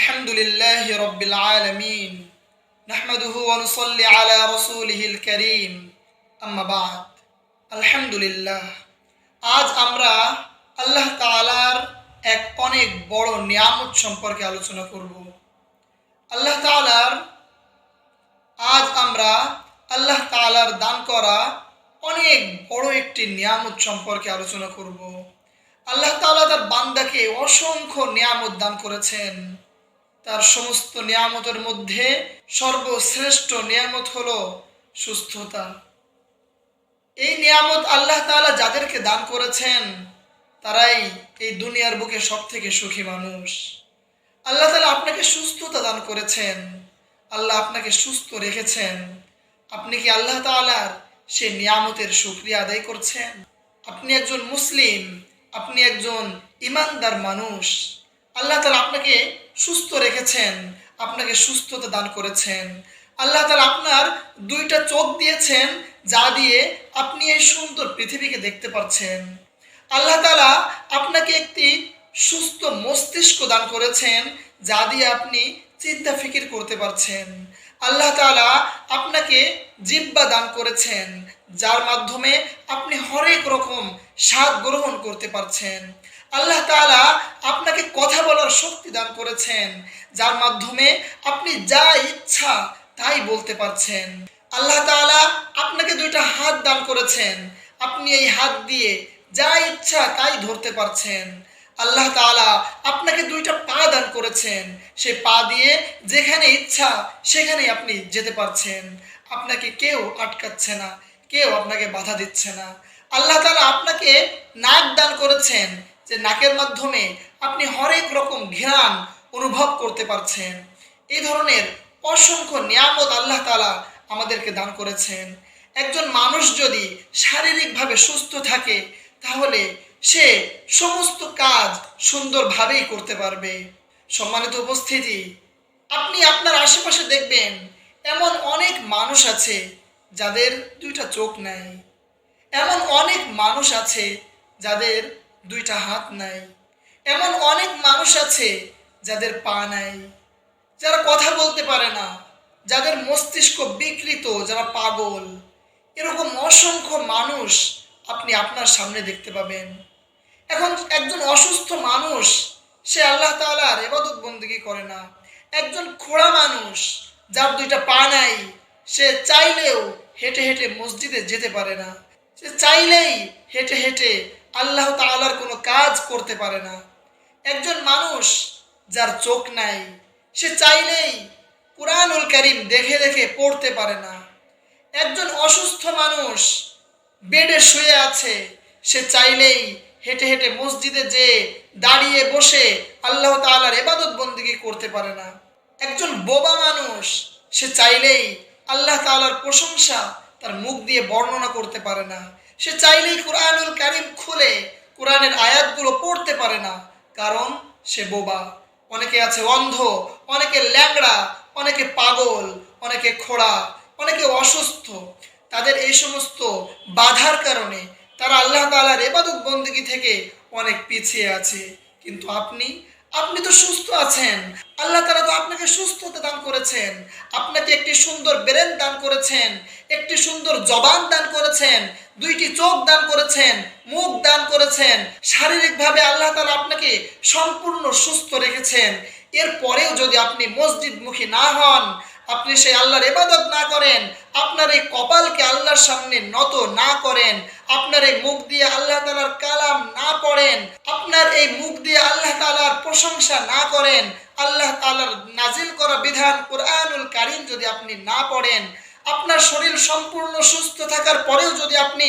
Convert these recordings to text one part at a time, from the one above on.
الحمد لله رب العالمين نحمده ونصلي على رسوله الكريم أما بعد الحمد لله আজ আমরা আল্লাহ তাআলার এক অনেক বড় নিয়ামত সম্পর্কে আলোচনা করব আল্লাহ তাআলার আজ আমরা আল্লাহ তাআলার দান করা অনেক বড় একটি নিয়ামত সম্পর্কে আলোচনা করব আল্লাহ তাআলা তার বান্দাকে অসংখ্য নিয়ামত দান করেছেন তার সমস্ত নিয়ামতের মধ্যে সর্বশ্রেষ্ঠ নিয়ামত হল সুস্থতা। এই নিয়ামত আল্লাহ তাআলা যাদেরকে দান করেছেন, তারাই এই দুনিয়ার বুকে সব থেকে সুখী মানুষ। আল্লাহ তালা আপনাকে সুস্থতা দান করেছেন, আল্লাহ আপনাকে সুস্থ রেখেছেন। আপনি কি আল্লাহ তাআলার সে নিয়ামতের সুক্রিয়া আদায় করছেন? আপনি একজন মুসলিম, আপনি একজন ইমানদার মানুষ। আল্লাহ তালা আপনাকে সুস্থ রেখেছেন, আপনাকে সুস্থতা দান করেছেন। আল্লাহ তালা আপনার দুইটা চোখ দিয়েছেন, যা দিয়ে আপনি এই সুন্দর পৃথিবীকে দেখতে পাচ্ছেন আল্লাহ তালা আপনাকে একটি সুস্থ মস্তিষ্ক দান করেছেন, যা দিয়ে আপনি চিন্তা ফিকির করতে পারছেন। আল্লাহ তাআলা আপনাকে জিব্বা দান করেছেন, যার মাধ্যমে আপনি হরেক রকম স্বাদ গ্রহণ করতে পারছেন। আল্লাহ তাআলা আপনাকে কথা বলার শক্তি দান করেছেন, যার মাধ্যমে আপনি যা ইচ্ছা তাই বলতে পারছেন। আল্লাহ তাআলা আপনাকে দুইটা হাত দান করেছেন, আপনি এই হাত দিয়ে যা ইচ্ছা তাই ধরতে পারছেন। আল্লাহ তাআলা আপনাকে দুইটা পা দান করেছেন সে পা দিয়ে যেখানে ইচ্ছা সেখানে আপনি যেতে পারছেন। আপনাকে কেউ আটকাচ্ছে না, কেউ আপনাকে বাধা দিচ্ছে না। আল্লাহ তাআলা আপনাকে নাক দান করেছেন যে নাকের মাধ্যমে আপনি হরেক রকম ঘ্রাণ অনুভব করতে পারছেন। এই ধরনের অসংখ্য নিয়ামত আল্লাহ তালা আমাদেরকে দান করেছেন। একজন মানুষ যদি শারীরিকভাবে সুস্থ থাকে, তাহলে সে সমস্ত কাজ সুন্দরভাবেই করতে পারবে। সম্মানিত উপস্থিতি, আপনি আপনার আশেপাশে দেখবেন এমন অনেক মানুষ আছে যাদের দুইটা চোখ নাই। এমন অনেক মানুষ আছে যাদের দুইটা হাত নাই। এমন অনেক মানুষ আছে যাদের পা নাই। যারা কথা বলতে পারে না। যাদের মস্তিষ্ক বিকৃত, যারা পাগল। এরকম অসংখ্য মানুষ আপনি আপনার সামনে দেখতে পাবেন। এখন একজন অসুস্থ মানুষ, সে আল্লাহ তাআলার এবাদত বন্দিগি করে না। একজন খোড়া মানুষ, যার দুইটা পা নাই, সে চাইলেও হেঁটে হেঁটে মসজিদে যেতে পারে না। সে চাইলেই হেঁটে হেঁটে আল্লাহ তাআলার কোনো কাজ করতে পারে না। একজন মানুষ যার চোখ নাই, সে চাইলেই কুরআনুল করিম দেখে দেখে পড়তে পারে না। একজন অসুস্থ মানুষ বেডে শুয়ে আছে, সে চাইলেই হেঁটে হেঁটে মসজিদে যে দাঁড়িয়ে বসে আল্লাহ তালার এবাদত বন্দিগি করতে পারে না। একজন বোবা মানুষ, সে চাইলেই আল্লাহ তাআলার প্রশংসা তার মুখ দিয়ে বর্ণনা করতে পারে না। সে চাইলেই কোরআনুল কারিম খুলে কোরআনের আয়াতগুলো পড়তে পারে না, কারণ সে বোবা। অনেকে আছে অন্ধ, অনেকে ল্যাংড়া, অনেকে পাগল, অনেকে খোড়া, অনেকে অসুস্থ। তাদের এই সমস্ত বাধার কারণে তারা আল্লাহ তাআলার এবাদত বন্দিগি থেকে অনেক পিছিয়ে আছে। কিন্তু আপনি আপনি তো সুস্থ আছেন। আল্লাহ তাআলা তো আপনাকে সুস্থতা দান করেছেন। আপনাকে একটি সুন্দর ব্রেন দান করেছেন, একটি সুন্দর জবান দান করেছেন দুইটি চোখ দান করেছেন, মুখ দান করেছেন। শারীরিকভাবে আল্লাহ তাআলা আপনাকে সম্পূর্ণ সুস্থ রেখেছেন। এরপরেও যদি আপনি মসজিদমুখী না হন, আপনি সেই আল্লাহর এবাদত না করেন, আপনার এই কপালকে আল্লাহর সামনে নত না করেন, আপনার এই মুখ দিয়ে আল্লাহ তালার কালাম না পড়েন, আপনার এই মুখ দিয়ে আল্লাহ তালার প্রশংসা না করেন, আল্লাহ তালার নাজিল করা বিধান কোরআনুল কারিম যদি আপনি না পড়েন আপনার শরীর সম্পূর্ণ সুস্থ থাকার পরেও যদি আপনি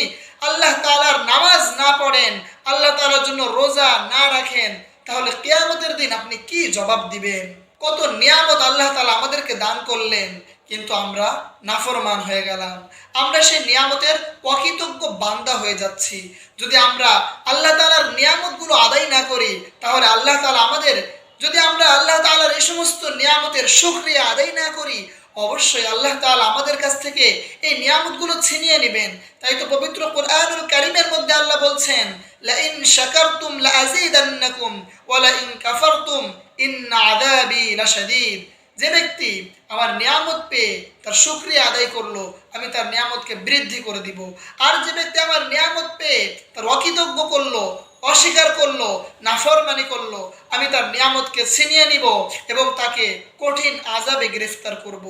আল্লাহ তালার নামাজ না পড়েন, আল্লাহ তালার জন্য রোজা না রাখেন, তাহলে কেয়ামতের দিন আপনি কি জবাব দিবেন? কত নিয়ামত আল্লাহ তালা আমাদেরকে দান করলেন, কিন্তু আমরা নাফরমান হয়ে গেলাম। আমরা সেই নিয়ামতের অকৃতজ্ঞ বান্দা হয়ে যাচ্ছি। যদি আমরা আল্লাহ তালার নিয়ামতগুলো আদায় না করি, তাহলে আল্লাহ তালা আমাদের, যদি আমরা আল্লাহ তালার এই সমস্ত নিয়ামতের সুক্রিয়া আদায় না করি অবশ্যই আল্লাহ তাআলা আমাদের কাছ থেকে এই নিয়ামতগুলো ছিনিয়ে নেবেন। তাই তো পবিত্র কোরআনুল কারিমের মধ্যে আল্লাহ বলছেন লা ইন শাকারতুম লা আযীদান্নাকুম ওয়া লা ইন কাফারতুম ইন্না আদাবি লাশাদীদ। যে ব্যক্তি আমার নিয়ামত পেয়ে তার শুক্রিয়া আদায় করল, আমি তার নিয়ামতকে বৃদ্ধি করে দিব। আর যে ব্যক্তি আমার নিয়ামত পেয়ে তার অকৃতজ্ঞ করল অস্বীকার করল, নাফরমানি করল, আমি তার নিয়ামতকে ছিনিয়ে নিব এবং তাকে কঠিন আজাবে গ্রেফতার করব।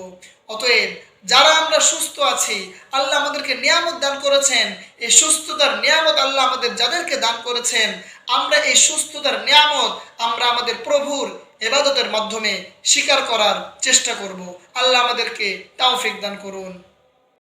অতএব, যারা আমরা সুস্থ আছি, আল্লাহ আমাদেরকে নিয়ামত দান করেছেন, এই সুস্থতার নিয়ামত আল্লাহ আমাদের যাদেরকে দান করেছেন, আমরা এই সুস্থতার নিয়ামত আমরা আমাদের প্রভুর এবাদতের মাধ্যমে স্বীকার করার চেষ্টা করব। আল্লাহ আমাদেরকে তাওফিক দান করুন।